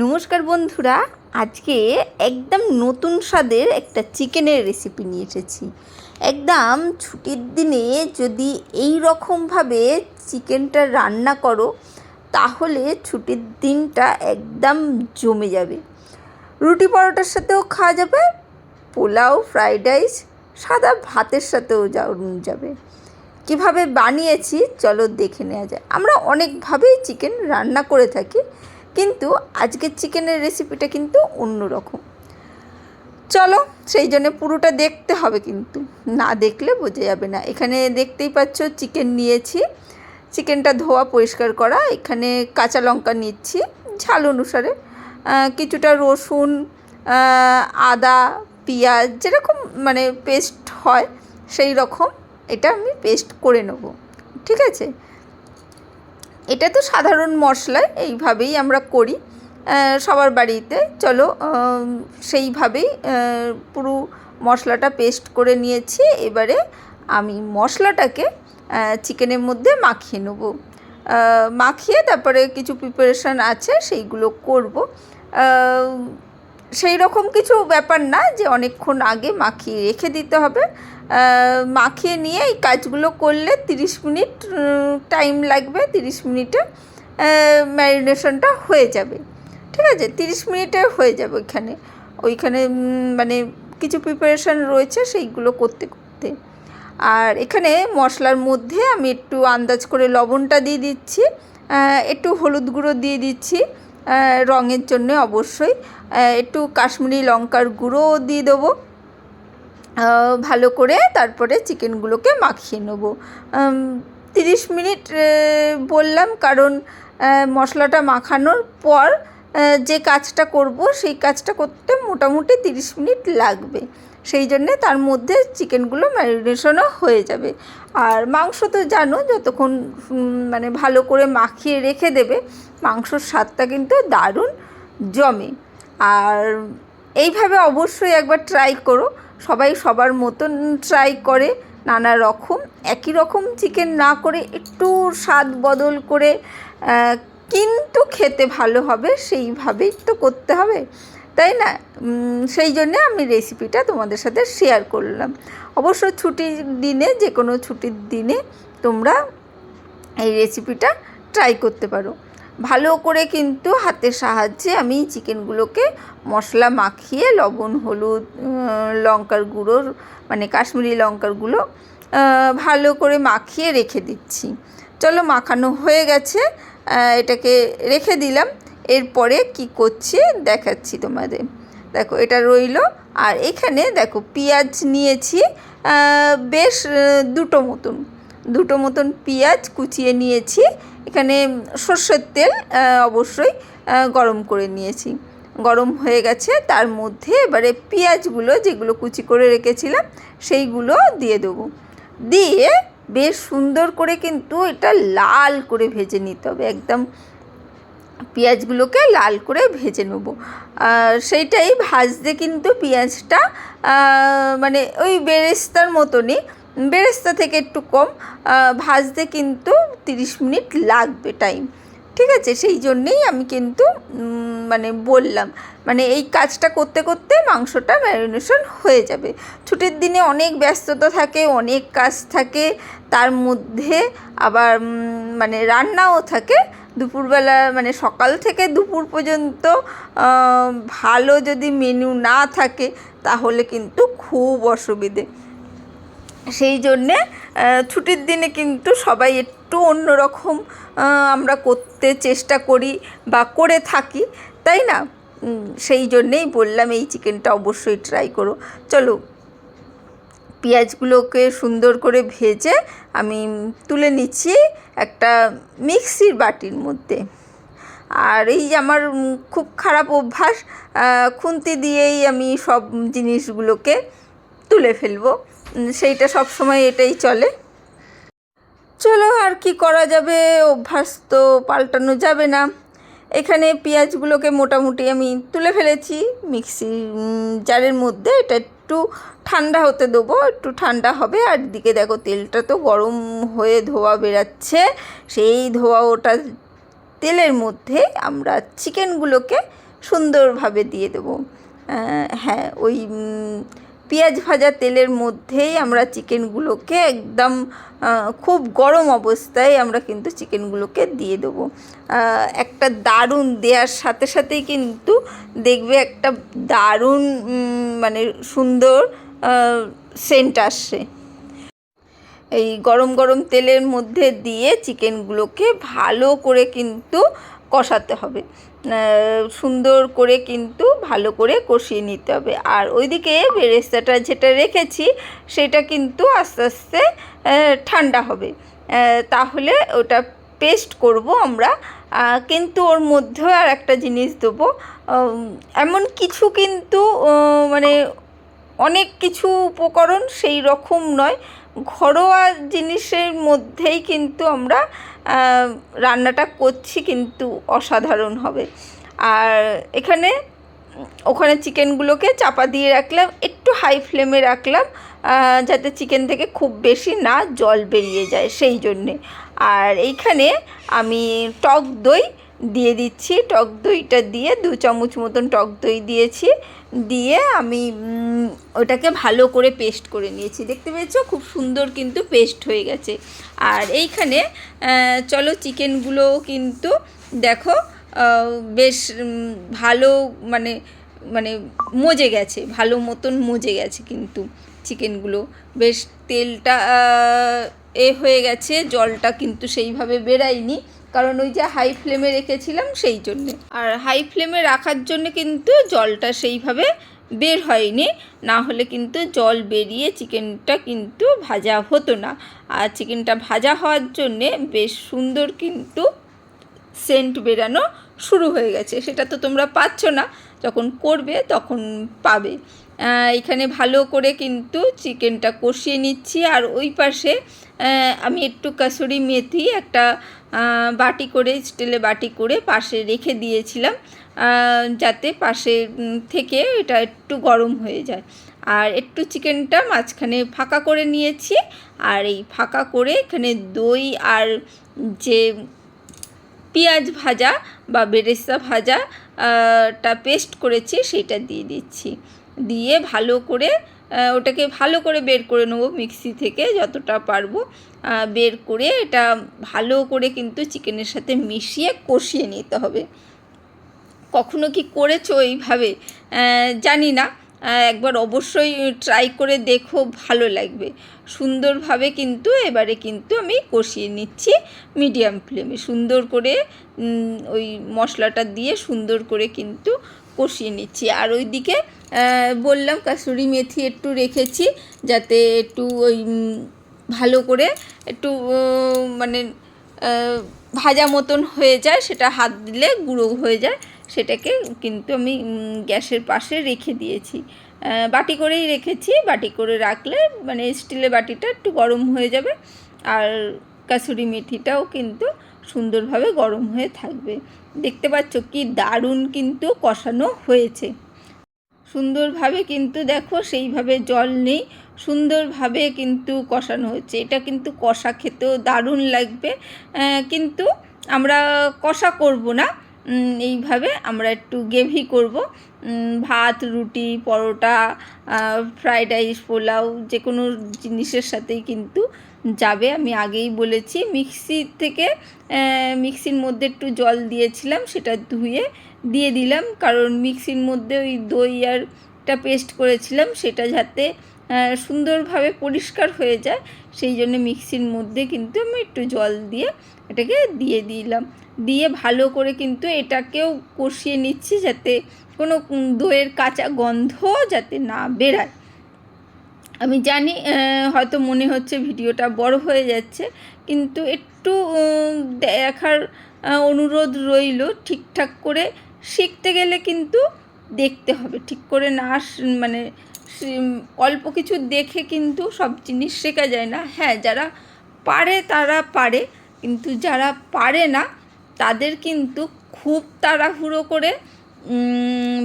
নমস্কার বন্ধুরা, আজকে একদম নতুন স্বাদের একটা চিকেনের রেসিপি নিয়ে এসেছি। একদম ছুটির দিনে যদি এই রকমভাবে চিকেনটা রান্না করো, তাহলে ছুটির দিনটা একদম জমে যাবে। রুটি পরোটার সাথেও খাওয়া যাবে, পোলাও, ফ্রাইড রাইস, সাদা ভাতের সাথেও যাবে। কীভাবে বানিয়েছি, চলো দেখে নেওয়া যায় আমরা অনেকভাবেই চিকেন রান্না করে থাকি কিন্তু আজকের চিকেনের রেসিপিটা কিন্তু অন্য রকম চলো, সেই জন্য পুরোটা দেখতে হবে কিন্তু। না দেখলে বোঝা যাবে না। এখানে দেখতেই পাচ্ছ চিকেন নিয়েছি। চিকেনটা ধোয়া, পরিষ্কার করা। এখানে কাঁচা লঙ্কা নিচ্ছি, ঝাল অনুসারে। কিছুটা রসুন আদা, পেঁয়াজ, যেরকম মানে পেস্ট হয়, সেই রকম এটা আমি পেস্ট করে নেব। ঠিক আছে? এটা তো সাধারণ মশলা, এইভাবেই আমরা করি। সবার বাড়িতে। চলো সেইভাবেই পুরো মশলাটা পেস্ট করে নিয়েছি। এবারে আমি মশলাটাকে চিকেনের মধ্যে মাখিয়ে নেব। মাখিয়ে তারপরে কিছু প্রিপারেশান আছে, সেইগুলো করব। সেই রকম কিছু ব্যাপার না যে অনেকক্ষণ আগে মাখিয়ে রেখে দিতে হবে। মাখিয়ে নিয়ে এই কাজগুলো করলে তিরিশ মিনিট টাইম লাগবে, তিরিশ মিনিটে ম্যারিনেশনটা হয়ে যাবে। ঠিক আছে? তিরিশ মিনিটে হয়ে যাবে ওইখানে। ওইখানে মানে কিছু প্রিপারেশান রয়েছে সেইগুলো করতে করতে। আর এখানে মশলার মধ্যে আমি একটু আন্দাজ করে লবণটা দিয়ে দিচ্ছি। একটু হলুদ গুঁড়ো দিয়ে দিচ্ছি। রঙের জন্য অবশ্যই। একটু কাশ্মীরি লঙ্কার গুঁড়োও দিয়ে দেবো। ভালো করে তারপরে চিকেনগুলোকে মাখিয়ে নেব। তিরিশ মিনিট বললাম কারণ মশলাটা মাখানোর পর যে কাজটা করব সেই কাজটা করতে মোটামুটি তিরিশ মিনিট লাগবে। সেই জন্যে তার মধ্যে চিকেনগুলো ম্যারিনেশনও হয়ে যাবে। আর মাংস তো জানো, যতক্ষণ মানে ভালো করে মাখিয়ে রেখে দেবে, মাংসর স্বাদটা কিন্তু দারুণ জমে। আর এইভাবে অবশ্যই একবার ট্রাই করো। সবাই সবার মতন ট্রাই করে নানা রকম, একই রকম চিকেন না করে একটু স্বাদ বদল করে কিন্তু খেতে ভালো হবে, সেইভাবেই তো করতে হবে। তাই না? সেই জন্যে আমি রেসিপিটা তোমাদের সাথে শেয়ার করলাম। অবশ্য ছুটির দিনে যে কোনো ছুটির দিনে তোমরা এই রেসিপিটা ট্রাই করতে পারো। ভালো করে কিন্তু হাতের সাহায্যে আমি চিকেনগুলোকে মশলা মাখিয়ে, লবণ, হলুদ লঙ্কার গুঁড়ো মানে কাশ্মীরি লঙ্কার গুঁড়ো ভালো করে মাখিয়ে রেখে দিচ্ছি। চলো মাখানো হয়ে গেছে এটাকে রেখে দিলাম। এরপরে কি করছি দেখাচ্ছি তোমাদের। দেখো এটা রইল, আর এখানে দেখো পেঁয়াজ নিয়েছি বেশ দুটো মতন। দুটো মতন পেঁয়াজ কুচিয়ে নিয়েছি এখানে সর্ষের তেল অবশ্যই গরম করে নিয়েছি। গরম হয়ে গেছে, তার মধ্যে এবারে পেঁয়াজগুলো যেগুলো কুচি করে রেখেছিলাম, সেইগুলো দিয়ে দেবো। দিয়ে বেশ সুন্দর করে কিন্তু এটা লাল করে ভেজে নিতে হবে, একদম পেঁয়াজগুলোকে লাল করে ভেজে নেব। সেইটাই ভাজতে কিন্তু পেঁয়াজটা মানে ওই বেরেস্তার মতনই, বেরেস্তা থেকে একটু কম ভাজতে কিন্তু তিরিশ মিনিট লাগবে টাইম ঠিক আছে? সেই জন্যেই আমি কিন্তু মানে বললাম মানে এই কাজটা করতে করতে মাংসটা ম্যারিনেশন হয়ে যাবে। ছুটির দিনে অনেক ব্যস্ততা থাকে, অনেক কাজ থাকে, তার মধ্যে আবার মানে রান্নাও থাকে। দুপুরবেলা মানে সকাল থেকে দুপুর পর্যন্ত ভালো যদি মেনু না থাকে, তাহলে কিন্তু খুব অসুবিধে। সেই জন্যে ছুটির দিনে কিন্তু সবাই একটু অন্যরকম আমরা করতে চেষ্টা করি বা করে থাকি, তাই না? সেই জন্যেই বললাম এই চিকেনটা অবশ্যই ট্রাই করো। চলো, পেঁয়াজগুলোকে সুন্দর করে ভেজে আমি তুলে নিচ্ছি একটা মিক্সির বাটির মধ্যে। আর এই আমার খুব খারাপ অভ্যাস খুন্তি দিয়েই আমি সব জিনিসগুলোকে তুলে ফেলব। সেইটা সব সময় এটাই চলো। আর কি করা যাবে? অভ্যাস তো পাল্টানো যাবে না। এখানে পেঁয়াজগুলোকে মোটামুটি আমি তুলে ফেলেছি। মিক্সি জারের মধ্যে এটা একটু ঠান্ডা হতে দেবো, একটু ঠান্ডা হবে। আর দিকে দেখো তেলটা তো গরম হয়ে ধোয়া বেরাচ্ছে। সেই ধোয়া ওটা তেলের মধ্যে আমরা চিকেনগুলোকে সুন্দরভাবে দিয়ে দেবো। হ্যাঁ ওই পেঁয়াজ ভাজা তেলের মধ্যেই আমরা চিকেনগুলোকে একদম খুব গরম অবস্থায় আমরা কিন্তু চিকেনগুলোকে দিয়ে দেবো। একটা দারুণ দেওয়ার সাথে সাথেই কিন্তু দেখবে একটা দারুণ মানে সুন্দর সেন্ট আসছে। এই গরম গরম তেলের মধ্যে দিয়ে চিকেনগুলোকে ভালো করে কিন্তু কষাতে হবে। সুন্দর করে কিন্তু ভালো করে কষিয়ে নিতে হবে। আর ওইদিকে বেরেস্তাটা যেটা রেখেছি, সেটা কিন্তু আস্তে আস্তে ঠান্ডা হবে। তাহলে ওটা পেস্ট করব আমরা। কিন্তু ওর মধ্যেও আর একটা জিনিস দেবো। এমন কিছু কিন্তু মানে অনেক কিছু উপকরণ সেই রকম নয়। ঘরোয়া জিনিসের মধ্যেই কিন্তু আমরা রান্নাটা করছি কিন্তু অসাধারণ হবে। আর এখানে ওখানে চিকেনগুলোকে চাপা দিয়ে রাখলাম, একটু হাই ফ্লেমে রাখলাম যাতে চিকেন থেকে খুব বেশি না জল বেরিয়ে যায় সেই জন্যে। আর এইখানে আমি টক দই দিয়ে দিচ্ছি, টক দইটা দিয়ে দু চামচ মতন টক দই দিয়েছি, দিয়ে আমি ওটাকে ভালো করে পেস্ট করে নিয়েছি। দেখতে পেয়েছ? খুব সুন্দর কিন্তু পেস্ট হয়ে গেছে। আর এইখানে চলো চিকেনগুলো কিন্তু দেখো বেশ ভালো মানে মানে মজে গেছে, ভালো মতন মজে গেছে কিন্তু চিকেনগুলো। বেশ তেলটা এ হয়ে গেছে, জলটা কিন্তু সেইভাবে বেরায়নি। কারণ ওই যে হাই ফ্লেমে রেখেছিলাম সেই জন্যে। আর হাই ফ্লেমে রাখার জন্য কিন্তু জলটা সেইভাবে বের হয়নি। না হলে কিন্তু জল বেরিয়ে চিকেনটা কিন্তু ভাজা হতো না। আর চিকেনটা ভাজা হওয়ার জন্যে বেশ সুন্দর কিন্তু সেন্ট বেরানো শুরু হয়ে গেছে। সেটা তো তোমরা পাচ্ছ না। যখন করবে তখন পাবে। এখানে ভালো করে কিন্তু চিকেনটা কষিয়ে নিচ্ছি। আর ওই পাশে আমি একটু কাসুরি মেথি একটা বাটি করে স্টিলে বাটি করে পাশে রেখে দিয়েছিলাম যাতে পাশে থেকে এটা একটু গরম হয়ে যায়। আর একটু চিকেনটা মাঝখানে ফাঁকা করে নিয়েছি, আর এই ফাঁকা করে এখানে দই আর যে পেঁয়াজ ভাজা বা বেরেস্তা ভাজা টা পেস্ট করেছি, সেটা দিয়ে দিচ্ছি। দিয়ে ভালো করে ওটাকে ভালো করে বের করে নেব মিক্সি থেকে যতটা পারব। বের করে এটা ভালো করে কিন্তু চিকেনের সাথে মিশিয়ে কষিয়ে নিতে হবে। কখনো কি করেছ এইভাবে? জানি না। একবার অবশ্যই ট্রাই করে দেখো, ভালো লাগবে। সুন্দরভাবে কিন্তু এবারে কিন্তু আমি কষিয়ে নিচ্ছি মিডিয়াম ফ্লেমে। সুন্দর করে ওই মশলাটা দিয়ে সুন্দর করে কিন্তু কষিয়ে নিচ্ছি। আর ওইদিকে বললাম কাসুরি মেথি একটু রেখেছি, যাতে একটু ওই ভালো করে একটু মানে ভাজা মতন হয়ে যায়, সেটা হাত দিলে গুঁড়ো হয়ে যায়, সেটাকে কিন্তু আমি গ্যাসের পাশে রেখে দিয়েছি। বাটি করেই রেখেছি, বাটি করে রাখলে মানে স্টিলের বাটিটা একটু গরম হয়ে যাবে, আর কাসুরি মেথিটাও কিন্তু সুন্দরভাবে গরম হয়ে থাকবে। দেখতে পাচ্ছ কি দারুণ কিন্তু কষানো হয়েছে। সুন্দরভাবে কিন্তু দেখো সেইভাবে জল নেই, সুন্দরভাবে কিন্তু কষানো হচ্ছে। এটা কিন্তু কষা খেতেও দারুণ লাগবে। কিন্তু আমরা কষা করব না। এইভাবে আমরা একটু গ্রেভি করব। ভাত, রুটি, পরোটা ফ্রাইড রাইস, পোলাও যে কোনো জিনিসের সাথেই কিন্তু যাবে, আমি আগেই বলেছি। মিক্সি থেকে মিক্সির মধ্যে একটু জল দিয়েছিলাম, সেটা ধুয়ে দিয়ে দিলাম। কারণ মিক্সির মধ্যে ওই দই আর টা পেস্ট করেছিলাম, সেটা যাতে সুন্দরভাবে পরিষ্কার হয়ে যায়। সেই জন্য মিক্সির মধ্যে কিন্তু আমি একটু জল দিয়ে এটাকে দিয়ে দিলাম। দিয়ে ভালো করে কিন্তু এটাকেও কষিয়ে নিচ্ছি, যাতে কোনো দইয়ের কাঁচা গন্ধ যাতে না বেরায়। আমি জানি হয়তো মনে হচ্ছে ভিডিওটা বড় হয়ে যাচ্ছে, কিন্তু একটু দেখার অনুরোধ রইল ঠিকঠাক করে। শিখতে গেলে কিন্তু দেখতে হবে, ঠিক করে না মানে অল্প কিছু দেখে কিন্তু সব জিনিস শেখা যায় না। হ্যাঁ যারা পারে তারা পারে, কিন্তু যারা পারে না, তাদের কিন্তু খুব তাড়াহুড়ো করে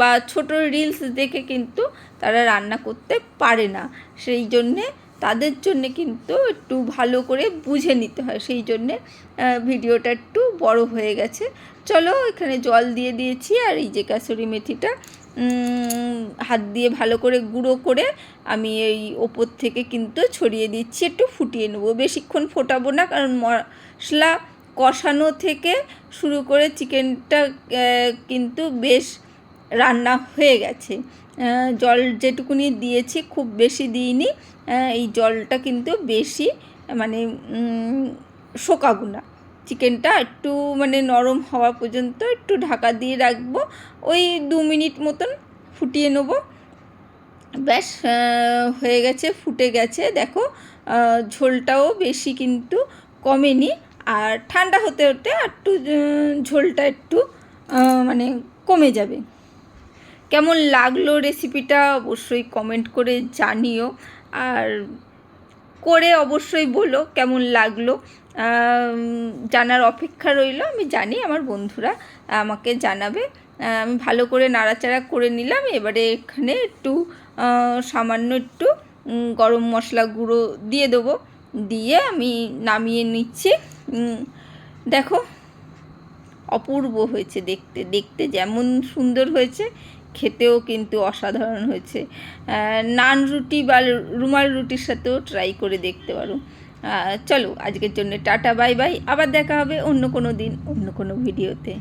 বা ছোট রিলস দেখে কিন্তু তারা রান্না করতে পারে না। সেই জন্যে তাদের জন্য কিন্তু একটু ভালো করে বুঝে নিতে হয়। সেই জন্যে ভিডিওটা একটু বড় হয়ে গেছে। চলো এখানে জল দিয়ে দিয়েছি আর এই যে কাসুরি মেথিটা হাত দিয়ে ভালো করে গুঁড়ো করে আমি এই ওপর থেকে কিন্তু ছড়িয়ে দিচ্ছি। একটু ফুটিয়ে নেব। বেশিক্ষণ ফোটাবো না কারণ মশলা কষানো থেকে শুরু করে চিকেনটা কিন্তু বেশ রান্না হয়ে গেছে। জল যেটুকুনি দিয়েছি খুব বেশি দিইনি। এই জলটা কিন্তু বেশি মানে উম, শোকাবো না। চিকেনটা একটু মানে নরম হওয়া পর্যন্ত একটু ঢাকা দিয়ে রাখব। ওই দু মিনিট মতন ফুটিয়ে নেব। ব্যাস হয়ে গেছে ফুটে গেছে। দেখো ঝোলটাও বেশি কিন্তু কমেনি। আর ঠান্ডা হতে হতে একটু ঝোলটা একটু মানে কমে যাবে। কেমন লাগল রেসিপিটা অবশ্যই কমেন্ট করে জানিও। আর করে অবশ্যই বলো কেমন লাগল। জানার অপেক্ষা রইল, আমি জানি আমার বন্ধুরা আমাকে জানাবে। আমি ভালো করে নাড়াচাড়া করে নিলাম, এবারে এখানে একটু সামান্য একটু গরম মশলা গুঁড়ো দিয়ে দেবো। দিয়ে আমি নামিয়ে নিচ্ছি। দেখো, অপূর্ব হয়েছে দেখতে। দেখতে যেমন সুন্দর হয়েছে, খেতেও কিন্তু অসাধারণ হয়েছে। নান রুটি বা রুমাল রুটির সাথেও ট্রাই করে দেখতে পারো। চলো, আজকের জন্য টাটা বাই বাই আবার দেখা হবে অন্য কোনো দিন, অন্য কোনো ভিডিওতে